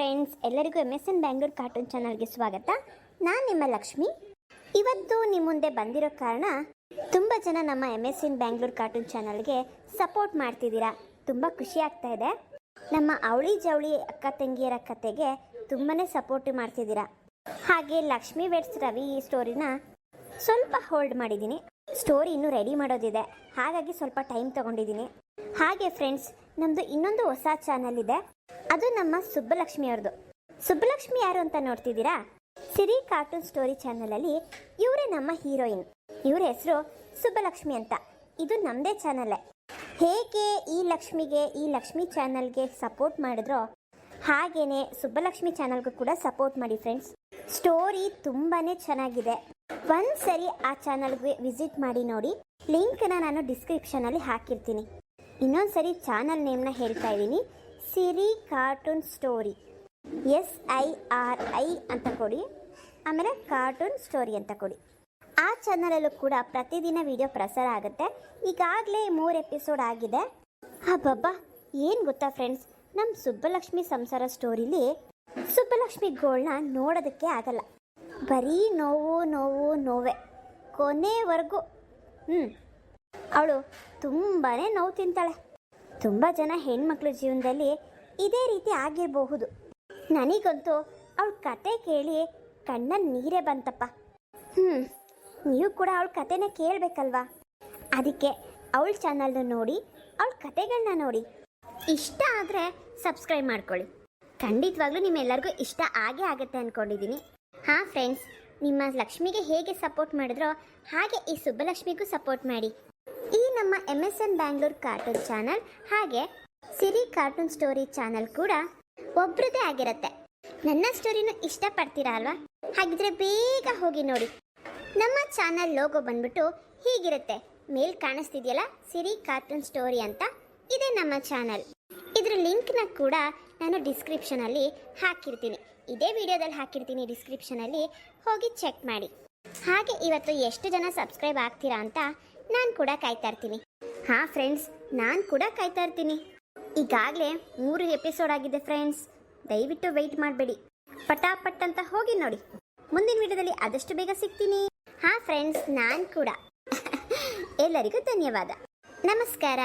Friends, ಎಲ್ಲರಿಗೂ M S N Bangalore cartoon ಚಾನಲ್ಗೆ ಸ್ವಾಗತ. ನಾನು ನಿಮ್ಮ ಲಕ್ಷ್ಮಿ. ಇವತ್ತು ನಿಮ್ಮ ಮುಂದೆ ಬಂದಿರೋ ಕಾರಣ, ತುಂಬ ಜನ ನಮ್ಮ M S N Bangalore cartoon ಚಾನಲ್ಗೆ ಸಪೋರ್ಟ್ ಮಾಡ್ತಿದ್ದೀರಾ. ತುಂಬ ಖುಷಿ ಆಗ್ತಾ ಇದೆ. ನಮ್ಮ ಅವಳಿ ಜವಳಿ ಅಕ್ಕ ತಂಗಿಯರ ಕತೆಗೆ ತುಂಬಾ ಸಪೋರ್ಟ್ ಮಾಡ್ತಿದ್ದೀರಾ. ಹಾಗೆ ಲಕ್ಷ್ಮಿ ವೆಡ್ಸ್ ರವಿ ಈ ಸ್ಟೋರಿನ ಸ್ವಲ್ಪ ಹೋಲ್ಡ್ ಮಾಡಿದ್ದೀನಿ. ಸ್ಟೋರಿ ಇನ್ನೂ ರೆಡಿ ಮಾಡೋದಿದೆ. ಹಾಗಾಗಿ ಸ್ವಲ್ಪ ಟೈಮ್ ತಗೊಂಡಿದ್ದೀನಿ. ಹಾಗೆ ಫ್ರೆಂಡ್ಸ್ ನಮ್ಮದು ಇನ್ನೊಂದು ಹೊಸ ಚಾನಲ್ ಇದೆ ಅದು ನಮ್ಮ ಸುಬ್ಬಲಕ್ಷ್ಮಿ ಅವ್ರದ್ದು. ಸುಬ್ಬಲಕ್ಷ್ಮಿ ಯಾರು ಅಂತ ನೋಡ್ತಿದ್ದೀರಾ? ಸಿರಿ ಕಾರ್ಟೂನ್ ಸ್ಟೋರಿ ಚಾನಲಲ್ಲಿ ಇವರೇ ನಮ್ಮ ಹೀರೋಯಿನ್ ಇವ್ರ ಹೆಸರು ಸುಬ್ಬಲಕ್ಷ್ಮಿ ಅಂತ. ಇದು ನಮ್ಮದೇ ಚಾನಲ್ಲೇ ಹೇಗೆ ಈ ಲಕ್ಷ್ಮಿಗೆ, ಈ ಲಕ್ಷ್ಮಿ ಚಾನಲ್ಗೆ ಸಪೋರ್ಟ್ ಮಾಡಿದ್ರೋ ಹಾಗೇನೆ ಸುಬ್ಬಲಕ್ಷ್ಮಿ ಚಾನಲ್ಗೂ ಕೂಡ ಸಪೋರ್ಟ್ ಮಾಡಿ ಫ್ರೆಂಡ್ಸ್ ಸ್ಟೋರಿ ತುಂಬಾನೇ ಚೆನ್ನಾಗಿದೆ. ಒಂದು ಸರಿ ಆ ಚಾನಲ್ಗೆ ವಿಸಿಟ್ ಮಾಡಿ ನೋಡಿ ಲಿಂಕ್ನ ನಾನು ಡಿಸ್ಕ್ರಿಪ್ಷನಲ್ಲಿ ಹಾಕಿರ್ತೀನಿ. ಇನ್ನೊಂದು ಸರಿ ಚಾನಲ್ ನೇಮ್ನ ಹೇಳ್ತಾ ಇದ್ದೀನಿ. Siri cartoon story. S I R I ಅಂತ ಕೊಡಿ. ಆಮೇಲೆ ಕಾರ್ಟೂನ್ ಸ್ಟೋರಿ ಅಂತ ಕೊಡಿ. ಆ ಚಾನಲಲ್ಲೂ ಕೂಡ ಪ್ರತಿದಿನ ವಿಡಿಯೋ ಪ್ರಸಾರ ಆಗುತ್ತೆ. ಈಗಾಗಲೇ ಮೂರು ಎಪಿಸೋಡ್ ಆಗಿದೆ. ಹಬ್ಬಬ್ಬಾ ಏನು ಗೊತ್ತಾ ಫ್ರೆಂಡ್ಸ್? ನಮ್ಮ ಸುಬ್ಬಲಕ್ಷ್ಮಿ ಸಂಸಾರ ಸ್ಟೋರಿಲಿ ಸುಬ್ಬಲಕ್ಷ್ಮಿ ಗೋಳ್ನ ನೋಡೋದಕ್ಕೆ ಆಗಲ್ಲ. ಬರೀ ನೋವು ನೋವು, ನೋವೆ. ಕೊನೆವರೆಗೂ ಹ್ಞೂ ಅವಳು ತುಂಬಾ ನೋವು ತಿಂತಾಳೆ. ತುಂಬ ಜನ ಹೆಣ್ಮಕ್ಳ ಜೀವನದಲ್ಲಿ ಇದೇ ರೀತಿ ಆಗಿರಬಹುದು. ನನಗಂತೂ ಅವಳ ಕತೆ ಕೇಳಿ ಕಣ್ಣಲ್ಲಿ ನೀರೇ ಬಂತಪ್ಪ. ಹ್ಞೂ ನೀವು ಕೂಡ ಅವಳ ಕತೆನ ಕೇಳಬೇಕಲ್ವಾ? ಅದಕ್ಕೆ ಅವಳ ಚಾನಲ್ನ ನೋಡಿ, ಅವಳ ಕತೆಗಳನ್ನ ನೋಡಿ. ಇಷ್ಟ ಆದರೆ ಸಬ್ಸ್ಕ್ರೈಬ್ ಮಾಡ್ಕೊಳ್ಳಿ. ಖಂಡಿತವಾಗ್ಲೂ ನಿಮ್ಮೆಲ್ಲರಿಗೂ ಇಷ್ಟ ಆಗೇ ಆಗುತ್ತೆ ಅಂದ್ಕೊಂಡಿದ್ದೀನಿ ಹಾಂ ಫ್ರೆಂಡ್ಸ್ ನಿಮ್ಮ ಲಕ್ಷ್ಮಿಗೆ ಹೇಗೆ ಸಪೋರ್ಟ್ ಮಾಡಿದ್ರೋ ಹಾಗೆ ಈ ಸುಬ್ಬಲಕ್ಷ್ಮಿಗೂ ಸಪೋರ್ಟ್ ಮಾಡಿ. ನಮ್ಮ M S N Bangalore cartoon channel ಹಾಗೆ ಸಿರಿ ಕಾರ್ಟೂನ್ ಸ್ಟೋರಿ ಚಾನಲ್ ಕೂಡ ಒಬ್ರದೇ ಆಗಿರುತ್ತೆ. ನನ್ನ ಸ್ಟೋರಿನೂ ಇಷ್ಟಪಡ್ತೀರಾ ಅಲ್ವಾ? ಹಾಗಿದ್ರೆ ಬೇಗ ಹೋಗಿ ನೋಡಿ. ನಮ್ಮ ಚಾನಲ್ ಲೋಗೋ ಬಂದ್ಬಿಟ್ಟು ಹೀಗಿರುತ್ತೆ. ಮೇಲ್ ಕಾಣಿಸ್ತಿದೆಯಲ್ಲ? ಸಿರಿ ಕಾರ್ಟೂನ್ ಸ್ಟೋರಿ ಅಂತ. ಇದೆ ನಮ್ಮ ಚಾನಲ್ ಇದ್ರ ಲಿಂಕ್ನ ಕೂಡ ನಾನು ಡಿಸ್ಕ್ರಿಪ್ಷನಲ್ಲಿ ಹಾಕಿರ್ತೀನಿ. ಇದೇ ವಿಡಿಯೋದಲ್ಲಿ ಹಾಕಿರ್ತೀನಿ ಡಿಸ್ಕ್ರಿಪ್ಷನಲ್ಲಿ ಹೋಗಿ ಚೆಕ್ ಮಾಡಿ. ಹಾಗೆ ಇವತ್ತು ಎಷ್ಟು ಜನ ಸಬ್ಸ್ಕ್ರೈಬ್ ಆಗ್ತೀರಾ ಅಂತ ನಾನು ಕೂಡ ಕಾಯ್ತಾ ಇರ್ತೀನಿ. ಹಾಂ ಫ್ರೆಂಡ್ಸ್ ನಾನು ಕೂಡ ಕಾಯ್ತಾ ಇರ್ತೀನಿ. ಈಗಾಗಲೇ ಮೂರು ಎಪಿಸೋಡ್ ಆಗಿದೆ ಫ್ರೆಂಡ್ಸ್ ದಯವಿಟ್ಟು ವೆಯ್ಟ್ ಮಾಡಬೇಡಿ. ಪಟಾಪಟ್ ಅಂತ ಹೋಗಿ ನೋಡಿ. ಮುಂದಿನ ವಿಡಿಯೋದಲ್ಲಿ ಆದಷ್ಟು ಬೇಗ ಸಿಗ್ತೀನಿ. ಹಾಂ ಫ್ರೆಂಡ್ಸ್ ನಾನು ಕೂಡ. ಎಲ್ಲರಿಗೂ ಧನ್ಯವಾದ. ನಮಸ್ಕಾರ.